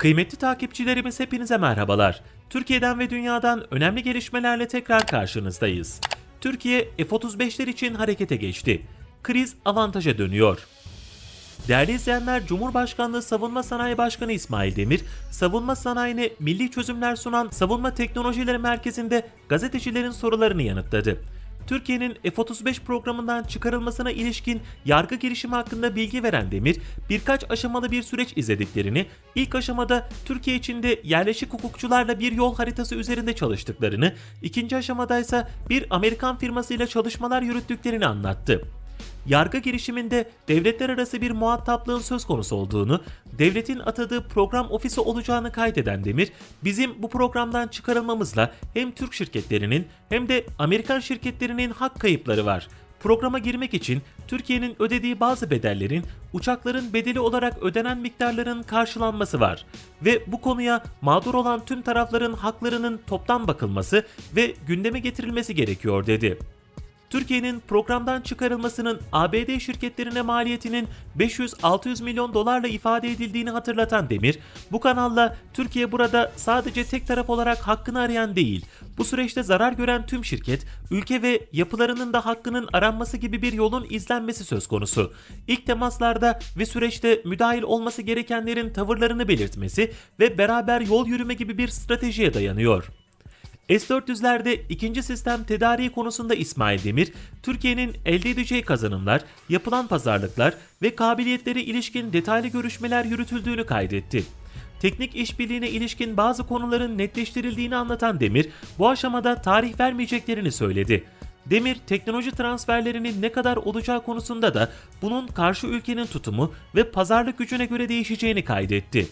Kıymetli takipçilerimiz hepinize merhabalar. Türkiye'den ve dünyadan önemli gelişmelerle tekrar karşınızdayız. Türkiye F-35'ler için harekete geçti. Kriz avantaja dönüyor. Değerli izleyenler, Cumhurbaşkanlığı Savunma Sanayi Başkanı İsmail Demir, savunma sanayine milli çözümler sunan Savunma Teknolojileri Merkezi'nde gazetecilerin sorularını yanıtladı. Türkiye'nin F-35 programından çıkarılmasına ilişkin yargı girişimi hakkında bilgi veren Demir, birkaç aşamalı bir süreç izlediklerini, ilk aşamada Türkiye içinde yerleşik hukukçularla bir yol haritası üzerinde çalıştıklarını, ikinci aşamada ise bir Amerikan firmasıyla çalışmalar yürüttüklerini anlattı yargı girişiminde devletler arası bir muhataplığın söz konusu olduğunu, devletin atadığı program ofisi olacağını kaydeden Demir, bizim bu programdan çıkarılmamızla hem Türk şirketlerinin hem de Amerikan şirketlerinin hak kayıpları var. Programa girmek için Türkiye'nin ödediği bazı bedellerin uçakların bedeli olarak ödenen miktarların karşılanması var ve bu konuya mağdur olan tüm tarafların haklarının toptan bakılması ve gündeme getirilmesi gerekiyor dedi. Türkiye'nin programdan çıkarılmasının ABD şirketlerine maliyetinin 500-600 milyon dolarla ifade edildiğini hatırlatan Demir, bu kanalla Türkiye burada sadece tek taraf olarak hakkını arayan değil, bu süreçte zarar gören tüm şirket, ülke ve yapılarının da hakkının aranması gibi bir yolun izlenmesi söz konusu. İlk temaslarda ve süreçte müdahil olması gerekenlerin tavırlarını belirtmesi ve beraber yol yürüme gibi bir stratejiye dayanıyor. S-400'lerde ikinci sistem tedariği konusunda İsmail Demir, Türkiye'nin elde edeceği kazanımlar, yapılan pazarlıklar ve kabiliyetleri ilişkin detaylı görüşmeler yürütüldüğünü kaydetti. Teknik işbirliğine ilişkin bazı konuların netleştirildiğini anlatan Demir, bu aşamada tarih vermeyeceklerini söyledi. Demir, teknoloji transferlerinin ne kadar olacağı konusunda da bunun karşı ülkenin tutumu ve pazarlık gücüne göre değişeceğini kaydetti.